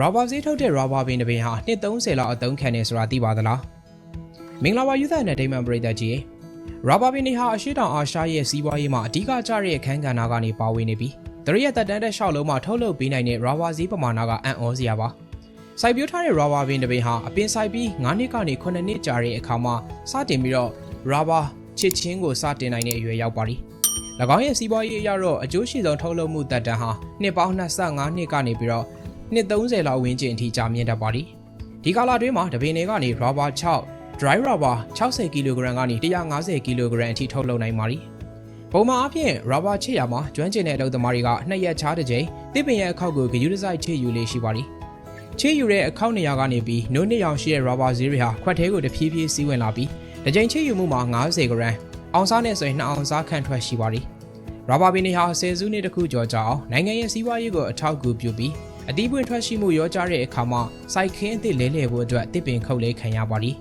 ရာဘာဈေးထုတ်တဲ့ရာဘာဘင်းတစ်ပင်ဟာနှစ်30လောက်အသုံးခံနေဆိုတာသိပါသလားမင်္ဂလာပါယူသနဲ့ဒိမန်ပရိသတ်ကြီးရာဘာဘင်းတွေဟာအရှိတောင်အာရှရဲ့စီးပွားရေးမှာအဓိကကျတဲ့အခန်းကဏ္ဍကနေပါဝင်နေပြီးတရရဲ့တက်တန်းတဲ့ရှောက်လုံးမှာထုတ်လုပ်ပေးနိုင်တဲ့ရာဘာဈေးပမာဏကအံ့ဩစရာပါစိုက်ပျိုးထားတဲ့ရာဘာဘင်းတစ်ပင်ဟာအပင်စိုက်ပြီး9နှစ်ကနေ9နှစ်ကြာတဲ့အခါမှာစတင်ပြီးတော့ရာဘာချစ်ချင်းကိုစတင်နိုင်တဲ့အရွယ်ရောက်ပါပြီ၎င်းရဲ့စီးပွားရေးအရတော့အကျိုးရှိဆုံးထုတ်လုပ်မှုတက်တန်းဟာနှစ်ပေါင်း25နှစ်ကနေပြီးတော့ နှစ်30လောက်ဝန်းကျင်အထိကြာမြင့်တတ်ပါသည်ဒီကာလအတွင်းမှာတပင်တွေကနေ rubber 6 dry rubber 60 kg ကနေ150 kg အထိထုတ်လုပ်နိုင်ပါသည်ပုံမှန်အားဖြင့် rubber ချစ်ရမှာကျွမ်းကျင်တဲ့အလုပ်သမားတွေကနှစ်ရက်ချားတစ်ကြိမ်တစ်ပင်ရဲ့အခောက်ကိုဂယူးဒီဇိုက်ချစ်ယူလေးရှိပါသည်ချစ်ယူတဲ့အခောက်နေရာကနေပြီးနိုးနှစ်ရောင်ရှိတဲ့ rubber ဈေးတွေဟာခွက်သေးကိုတဖြည်းဖြည်းစီးဝင်လာပြီးတစ်ကြိမ်ချစ်ယူမှုမှာ90 g အောင်စားနဲ့ဆိုရင်2အောင်စားခန့်ထွက်ရှိပါသည်ရာဘာဘီနီဟာဆယ်စုနှစ်တခုကျော်ကြာအောင်နိုင်ငံရဲ့စီးပွားရေးကိုအထောက်အကူပြုပြီး အသီးပွင့်ထွက်ရှိမှုရောကြတဲ့အခါမှာစိုက်ခင်းအသစ်လဲလှယ်ဖို့အတွက်တစ်ပင်ခုတ်လဲခံရပါသည်